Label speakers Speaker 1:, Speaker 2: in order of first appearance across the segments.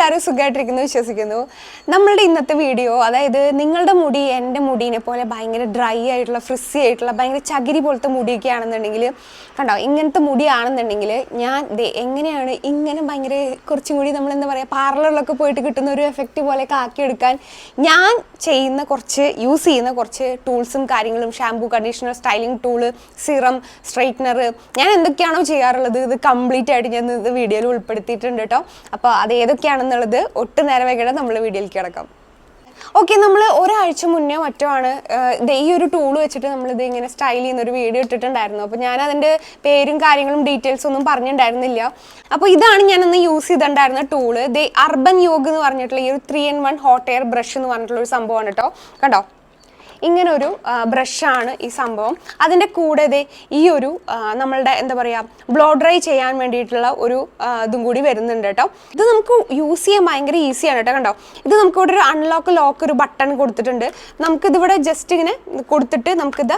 Speaker 1: എല്ലാവരും സുഖമായിട്ടിരിക്കുന്നു വിശ്വസിക്കുന്നു. നമ്മളുടെ ഇന്നത്തെ വീഡിയോ അതായത് നിങ്ങളുടെ മുടി എന്റെ മുടീനെ പോലെ ഭയങ്കര ഡ്രൈ ആയിട്ടുള്ള ഫ്രിസ്സി ആയിട്ടുള്ള ഭയങ്കര ചകിരി പോലത്തെ മുടിയൊക്കെ ആണെന്നുണ്ടെങ്കിൽ കണ്ടോ ഇങ്ങനത്തെ മുടിയാണെന്നുണ്ടെങ്കിൽ ഞാൻ എങ്ങനെയാണ് ഇങ്ങനെ ഭയങ്കര കുറച്ചും കൂടി നമ്മൾ എന്താ പറയുക പാർലറിലൊക്കെ പോയിട്ട് കിട്ടുന്ന ഒരു എഫക്റ്റ് പോലെയൊക്കെ ആക്കിയെടുക്കാൻ ഞാൻ ചെയ്യുന്ന കുറച്ച് യൂസ് ചെയ്യുന്ന കുറച്ച് ടൂൾസും കാര്യങ്ങളും shampoo conditioner styling tool serum straightener ഞാൻ എന്തൊക്കെയാണോ ചെയ്യാറുള്ളത് ഇത് കംപ്ലീറ്റ് ആയിട്ട് ഞാൻ ഇത് വീഡിയോയിൽ ഉൾപ്പെടുത്തിയിട്ടുണ്ട് കേട്ടോ അപ്പോൾ അത് ഏതൊക്കെയാണെന്നുള്ളത് ഒട്ടും നേരം വൈകിട്ട് നമ്മൾ വീഡിയോയിലേക്ക് കിടക്കാം. ഓക്കെ നമ്മൾ ഒരാഴ്ച മുന്നേ മറ്റോ ആണ് ഈ ഒരു ടൂൾ വെച്ചിട്ട് നമ്മളിത് ഇങ്ങനെ സ്റ്റൈൽ ചെയ്യുന്ന ഒരു വീഡിയോ ഇട്ടിട്ടുണ്ടായിരുന്നു. അപ്പോൾ ഞാൻ അതിന്റെ പേരും കാര്യങ്ങളും ഡീറ്റെയിൽസ് ഒന്നും പറഞ്ഞിട്ടുണ്ടായിരുന്നില്ല. അപ്പോൾ ഇതാണ് ഞാനന്ന് യൂസ് ചെയ്തിട്ടുണ്ടായിരുന്ന ടൂൾ ദേ അർബൻ യോഗ എന്ന് പറഞ്ഞിട്ടുള്ള ഈ ഒരു three in one hot air brush എന്ന് പറഞ്ഞിട്ടുള്ള ഒരു സംഭവമാണ് കേട്ടോ കണ്ടോ? ഇങ്ങനെ ഒരു ബ്രഷാണ് ഈ സംഭവം. അതിന്റെ കൂടെ ഈ ഒരു നമ്മളുടെ എന്താ പറയുക ബ്ലോ ഡ്രൈ ചെയ്യാൻ വേണ്ടിയിട്ടുള്ള ഒരു ഇതും കൂടി വരുന്നുണ്ട് കേട്ടോ. ഇത് നമുക്ക് യൂസ് ചെയ്യാൻ ഭയങ്കര ഈസിയാണ് കേട്ടോ കണ്ടോ? ഇത് നമുക്ക് ഇവിടെ ഒരു അൺലോക്ക് ലോക്ക് ഒരു ബട്ടൺ കൊടുത്തിട്ടുണ്ട്. നമുക്കിതിവിടെ ജസ്റ്റ് ഇങ്ങനെ കൊടുത്തിട്ട് നമുക്കിത്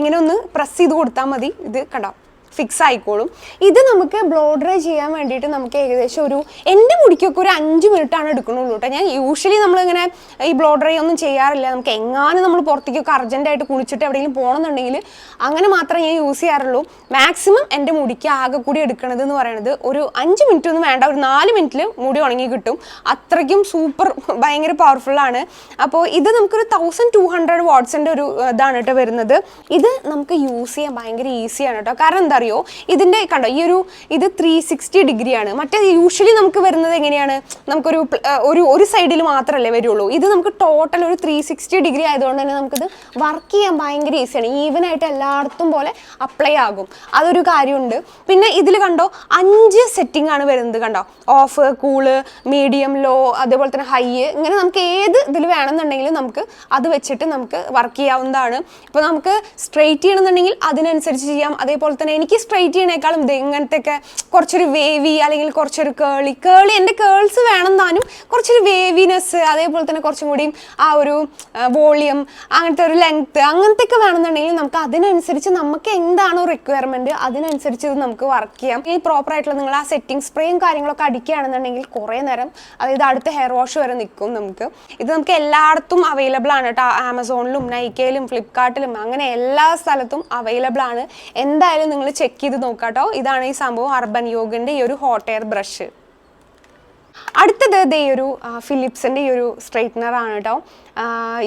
Speaker 1: ഇങ്ങനെ ഒന്ന് പ്രസ് ചെയ്ത് കൊടുത്താൽ മതി. ഇത് കണ്ടോ? ഫിക്സ് ആയിക്കോളും. ഇത് നമുക്ക് ബ്ലോ ഡ്രൈ ചെയ്യാൻ വേണ്ടിയിട്ട് നമുക്ക് ഏകദേശം ഒരു എന്റെ മുടിക്കൊക്കെ ഒരു അഞ്ച് മിനിറ്റ് ആണ് എടുക്കണുള്ളൂ കേട്ടോ ഞാൻ യൂഷ്വലി നമ്മളിങ്ങനെ ഈ ബ്ലോ ഡ്രൈ ഒന്നും ചെയ്യാറില്ല. നമുക്ക് എങ്ങാനും നമ്മൾ പുറത്തേക്കൊക്കെ അർജന്റായിട്ട് കുളിച്ചിട്ട് എവിടെയെങ്കിലും പോകണമെന്നുണ്ടെങ്കിൽ അങ്ങനെ മാത്രമേ ഞാൻ യൂസ് ചെയ്യാറുള്ളൂ. മാക്സിമം എന്റെ മുടിക്ക് ആകെ കൂടി എടുക്കണത് എന്ന് പറയുന്നത് ഒരു അഞ്ച് മിനിറ്റ് ഒന്നും വേണ്ട. ഒരു നാല് മിനിറ്റിൽ മുടി ഉണങ്ങി കിട്ടും. അത്രയ്ക്കും സൂപ്പർ ഭയങ്കര പവർഫുള്ളാണ് അപ്പോൾ ഇത് നമുക്കൊരു തൗസൻഡ് ടു ഹൺഡ്രഡ് വാട്ട്സിന്റെ ഒരു ഇതാണ് കേട്ടോ വരുന്നത്. ഇത് നമുക്ക് യൂസ് ചെയ്യാൻ ഭയങ്കര ഈസിയാണ് കേട്ടോ കാരണം എന്താ അറിയോ? ഇതിന്റെ കണ്ടോ ഈ ഒരു ഇത് ത്രീ സിക്സ്റ്റി ഡിഗ്രിയാണ്. മറ്റേ യൂഷ്വലി നമുക്ക് വരുന്നത് എങ്ങനെയാണ്? നമുക്കൊരു ഒരു ഒരു സൈഡിൽ മാത്രമല്ലേ വരുള്ളൂ. ഇത് നമുക്ക് ടോട്ടൽ ഒരു ത്രീ സിക്സ്റ്റി ഡിഗ്രി ആയതുകൊണ്ട് തന്നെ നമുക്കിത് വർക്ക് ചെയ്യാൻ ഭയങ്കര ഈസിയാണ് ഈവൻ ആയിട്ട് എല്ലായിടത്തും പോലെ അപ്ലൈ ആകും. അതൊരു കാര്യമുണ്ട്. പിന്നെ ഇതിൽ കണ്ടോ അഞ്ച് സെറ്റിംഗ് ആണ് വരുന്നത് കണ്ടോ? ഓഫ് കൂൾ മീഡിയം ലോ അതേപോലെ തന്നെ ഹൈ ഇങ്ങനെ നമുക്ക് ഏത് ഇതിൽ വേണമെന്നുണ്ടെങ്കിലും നമുക്ക് അത് വെച്ചിട്ട് നമുക്ക് വർക്ക് ചെയ്യാവുന്നതാണ്. ഇപ്പോൾ നമുക്ക് സ്ട്രെയിറ്റ് ചെയ്യണമെന്നുണ്ടെങ്കിൽ അതിനനുസരിച്ച് ചെയ്യാം. അതേപോലെ തന്നെ എനിക്ക് സ്ട്രെയിറ്റ് ചെയ്യണേക്കാളും ഇത് ഇങ്ങനത്തെയൊക്കെ കുറച്ചൊരു വേവി അല്ലെങ്കിൽ കുറച്ചൊരു കേളി കേളി എന്റെ കേൾസ് വേണം താനും കുറച്ചൊരു വേവിനെസ് അതേപോലെ തന്നെ കുറച്ചും കൂടിയും ആ ഒരു വോളിയം അങ്ങനത്തെ ഒരു ലെങ്ത് അങ്ങനത്തെ ഒക്കെ വേണമെന്നുണ്ടെങ്കിൽ നമുക്ക് അതിനനുസരിച്ച് നമുക്ക് എന്താണോ റിക്വയർമെന്റ് അതിനനുസരിച്ച് ഇത് നമുക്ക് വർക്ക് ചെയ്യാം. ഈ പ്രോപ്പർ ആയിട്ടുള്ള നിങ്ങൾ ആ സെറ്റിംഗ് സ്പ്രേയും കാര്യങ്ങളൊക്കെ അടിക്കുകയാണെന്നുണ്ടെങ്കിൽ കുറേ നേരം അതായത് അടുത്ത ഹെയർ വാഷ് വരെ നിൽക്കും നമുക്ക്. ഇത് നമുക്ക് എല്ലായിടത്തും അവൈലബിൾ ആണ് കേട്ടോ. ആമസോണിലും നൈക്കയിലും ഫ്ലിപ്കാർട്ടിലും അങ്ങനെ എല്ലാ സ്ഥലത്തും അവൈലബിൾ ആണ്. എന്തായാലും നിങ്ങൾ ചെക്ക് ചെയ്ത് നോക്കാട്ടോ ഇതാണ് ഈ സംഭവം അർബൻ യോഗിന്റെ ഈ ഒരു ഹോട്ട് എയർ ബ്രഷ് അടുത്തത് ദേ ഒരു ഫിലിപ്സിന്റെ ഈ ഒരു സ്ട്രൈറ്റ്നർ ആണ് കേട്ടോ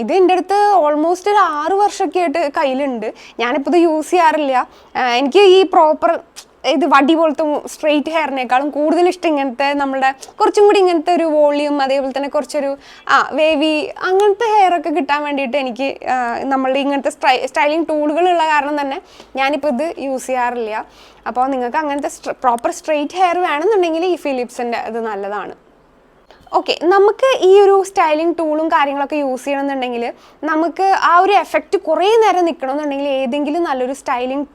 Speaker 1: ഇത് എന്റെ അടുത്ത് ഓൾമോസ്റ്റ് ഒരു ആറ് വർഷമൊക്കെ ആയിട്ട് കയ്യിലുണ്ട്. ഞാനിപ്പോൾ ഇത് യൂസ് ചെയ്യാറില്ല. എനിക്ക് ഈ പ്രോപ്പർ ഇത് വടി പോലത്തെ സ്ട്രെയിറ്റ് ഹെയറിനേക്കാളും കൂടുതൽ ഇഷ്ടം ഇങ്ങനത്തെ നമ്മുടെ കുറച്ചും കൂടി ഇങ്ങനത്തെ ഒരു വോളിയം അതേപോലെ തന്നെ കുറച്ചൊരു ആ വേവി അങ്ങനത്തെ ഹെയർ ഒക്കെ കിട്ടാൻ വേണ്ടിയിട്ട് എനിക്ക് നമ്മളുടെ ഇങ്ങനത്തെ സ്ട്രൈ സ്റ്റൈലിംഗ് ടൂളുകളുള്ള കാരണം തന്നെ ഞാനിപ്പോൾ ഇത് യൂസ് ചെയ്യാറില്ല. അപ്പോൾ നിങ്ങൾക്ക് അങ്ങനത്തെ പ്രോപ്പർ സ്ട്രെയിറ്റ് ഹെയർ വേണമെന്നുണ്ടെങ്കിൽ ഈ ഫിലിപ്സിന്റെ ഇത് നല്ലതാണ്. ഓക്കെ നമുക്ക് ഈ ഒരു സ്റ്റൈലിംഗ് ടൂളും കാര്യങ്ങളൊക്കെ യൂസ് ചെയ്യണമെന്നുണ്ടെങ്കിൽ നമുക്ക് ആ ഒരു എഫക്റ്റ് കുറേ നേരം നിൽക്കണമെന്നുണ്ടെങ്കിൽ ഏതെങ്കിലും നല്ലൊരു സ്റ്റൈലിംഗ്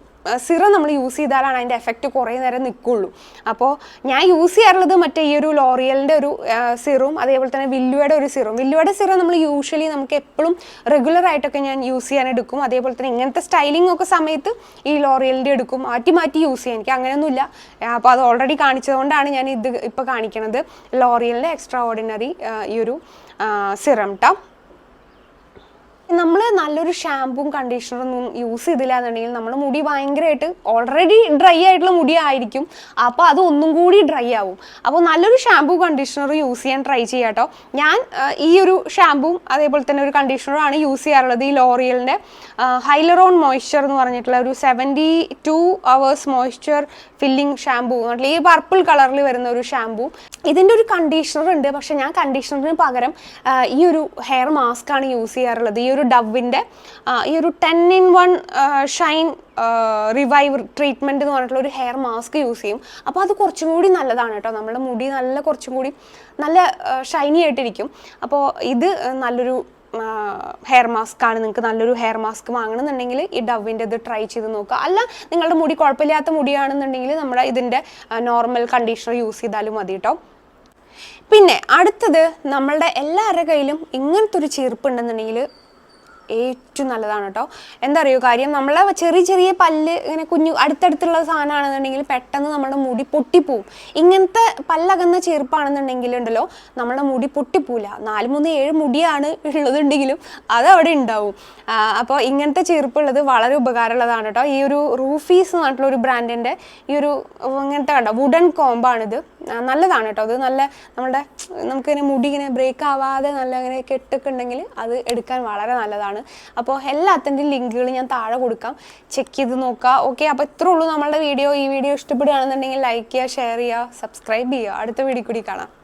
Speaker 1: സിറം നമ്മൾ യൂസ് ചെയ്താലാണ് അതിന്റെ എഫക്റ്റ് കുറേ നേരം നിൽക്കുള്ളൂ. അപ്പോൾ ഞാൻ യൂസ് ചെയ്യാറുള്ളത് മറ്റേ ഈ ഒരു ലോറിയലിന്റെ ഒരു സിറും അതേപോലെ തന്നെ വില്ലുവയുടെ ഒരു സിറും. വില്ലുവയുടെ സിറം നമ്മൾ യൂഷ്വലി നമുക്ക് എപ്പോഴും റെഗുലർ ആയിട്ടൊക്കെ ഞാൻ യൂസ് ചെയ്യാൻ എടുക്കും. അതേപോലെ തന്നെ ഇങ്ങനത്തെ സ്റ്റൈലിംഗ് ഒക്കെ സമയത്ത് ഈ ലോറിയലിന്റെ എടുക്കും. മാറ്റി മാറ്റി യൂസ് ചെയ്യാം. എനിക്ക് അങ്ങനെയൊന്നുമില്ല. അപ്പോൾ അത് ഓൾറെഡി കാണിച്ചതുകൊണ്ടാണ് ഞാൻ ഇത് ഇപ്പോൾ കാണിക്കണത്. ലോറിയലിന്റെ എക്സ്ട്രാ ഓർഡിനറി ഈ ഒരു സിറം ട്ടോ. നമ്മൾ നല്ലൊരു ഷാമ്പും കണ്ടീഷണറൊന്നും യൂസ് ചെയ്തില്ല എന്നുണ്ടെങ്കിൽ നമ്മുടെ മുടി ഭയങ്കരമായിട്ട് ഓൾറെഡി ഡ്രൈ ആയിട്ടുള്ള മുടി ആയിരിക്കും. അപ്പോൾ അത് ഒന്നും കൂടി ഡ്രൈ ആവും. അപ്പോൾ നല്ലൊരു ഷാമ്പൂ കണ്ടീഷണർ യൂസ് ചെയ്യാൻ ട്രൈ ചെയ്യാം കേട്ടോ ഞാൻ ഈ ഒരു ഷാമ്പും അതേപോലെ തന്നെ ഒരു കണ്ടീഷണറും ആണ് യൂസ് ചെയ്യാറുള്ളത്. ഈ ലോറിയലിന്റെ ഹൈലറോൺ മോയ്സ്ചർ എന്ന് പറഞ്ഞിട്ടുള്ള ഒരു seventy two hours moisture filling shampoo ഈ പർപ്പിൾ കളറിൽ വരുന്ന ഒരു ഷാമ്പൂ ഇതിന്റെ ഒരു കണ്ടീഷണർ ഉണ്ട്. പക്ഷേ ഞാൻ കണ്ടീഷണറിന് പകരം ഈ ഒരു ഹെയർ മാസ്ക് ആണ് യൂസ് ചെയ്യാറുള്ളത്. ഈ ഒരു ഡവിന്റെ ഈ ഒരു ten in one shine revive treatment എന്ന് പറഞ്ഞിട്ടുള്ള ഒരു ഹെയർ മാസ്ക് യൂസ് ചെയ്യും. അപ്പോൾ അത് കുറച്ചും കൂടി നല്ലതാണ് കേട്ടോ. നമ്മുടെ മുടി നല്ല കുറച്ചും കൂടി നല്ല ഷൈനി ആയിട്ടിരിക്കും. അപ്പോൾ ഇത് നല്ലൊരു ഹെയർ മാസ്ക് ആണ്. നിങ്ങൾക്ക് നല്ലൊരു ഹെയർ മാസ്ക് വാങ്ങണമെന്നുണ്ടെങ്കിൽ ഈ ഡവിന്റെ ഇത് ട്രൈ ചെയ്ത് നോക്കുക. അല്ല നിങ്ങളുടെ മുടി കുഴപ്പമില്ലാത്ത മുടിയാണെന്നുണ്ടെങ്കിൽ നമ്മുടെ ഇതിന്റെ നോർമൽ കണ്ടീഷണർ യൂസ് ചെയ്താലും മതി കേട്ടോ. പിന്നെ അടുത്തത് നമ്മളുടെ എല്ലാവരുടെ കയ്യിലും ഇങ്ങനത്തെ ഒരു ചീർപ്പ് ഉണ്ടെന്നുണ്ടെങ്കിൽ ഏറ്റവും നല്ലതാണ് കേട്ടോ. എന്താ അറിയോ കാര്യം? നമ്മളെ ചെറിയ ചെറിയ പല്ല് ഇങ്ങനെ കുഞ്ഞു അടുത്തടുത്തുള്ള സാധനമാണെന്നുണ്ടെങ്കിൽ പെട്ടെന്ന് നമ്മുടെ മുടി പൊട്ടിപ്പോവും. ഇങ്ങനത്തെ പല്ലകന്ന ചെറുപ്പാണെന്നുണ്ടെങ്കിൽ ഉണ്ടല്ലോ നമ്മുടെ മുടി പൊട്ടിപ്പോവില്ല. നാല് മൂന്ന് ഏഴ് മുടിയാണ് ഉള്ളതുണ്ടെങ്കിലും അത് അവിടെ ഉണ്ടാവും. അപ്പോൾ ഇങ്ങനത്തെ ചെറുപ്പുള്ളത് വളരെ ഉപകാരമുള്ളതാണ് കേട്ടോ. ഈ ഒരു റൂഫീസ് എന്ന് പറഞ്ഞിട്ടുള്ള ഒരു ബ്രാൻഡിന്റെ ഈ ഒരു ഇങ്ങനത്തെ കണ്ടോ വുഡൻ കോമ്പാണിത് നല്ലതാണ് കേട്ടോ. അത് നല്ല നമ്മുടെ നമുക്കിങ്ങനെ മുടി ഇങ്ങനെ ബ്രേക്ക് ആവാതെ നല്ല ഇങ്ങനെ കെട്ടൊക്കെ ഉണ്ടെങ്കിൽ അത് എടുക്കാൻ വളരെ നല്ലതാണ്. അപ്പോൾ എല്ലാത്തിന്റെ ലിങ്കുകൾ ഞാൻ താഴെ കൊടുക്കാം. ചെക്ക് ചെയ്ത് നോക്കുക ഓക്കെ അപ്പോൾ ഇത്രേ ഉള്ളൂ നമ്മളുടെ വീഡിയോ. ഈ വീഡിയോ ഇഷ്ടപ്പെടുകയാണെന്നുണ്ടെങ്കിൽ ലൈക്ക് ചെയ്യുക ഷെയർ ചെയ്യുക സബ്സ്ക്രൈബ് ചെയ്യുക. അടുത്ത വീഡിയോ കൂടി കാണാം.